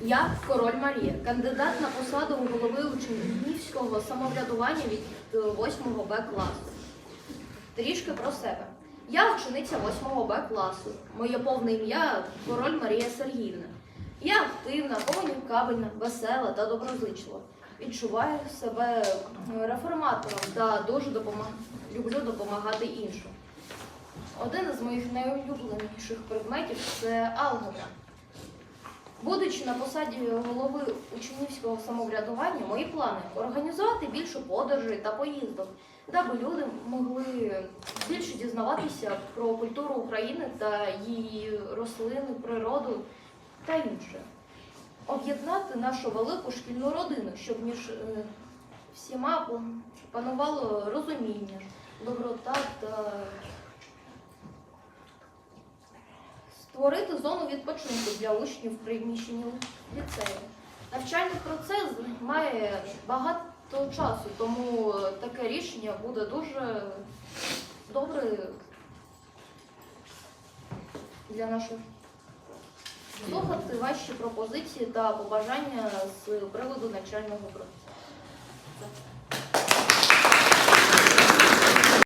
Я король Марія, кандидат на посаду голови учнівського самоврядування від 8 Б класу. Трішки про себе. Я учениця 8 Б класу. Моє повне ім'я король Марія Сергіївна. Я активна, комунікабельна, весела та доброзичлива. Відчуваю себе реформатором та дуже допомаг... люблю допомагати іншим. Один із моїх найулюбленіших предметів це алгебра. Будучи на посаді голови учнівського самоврядування, мої плани організувати більше подорожей та поїздок, даби люди могли більше дізнаватися про культуру України та її рослини, природу та інше. Об'єднати нашу велику шкільну родину, щоб між е, всіма панувало розуміння, доброта та створити зону відпочинку для учнів в приміщенні ліцею. Навчальний процес має багато часу, тому таке рішення буде дуже добре для наших слухати ваші пропозиції та побажання з приводу навчального процесу.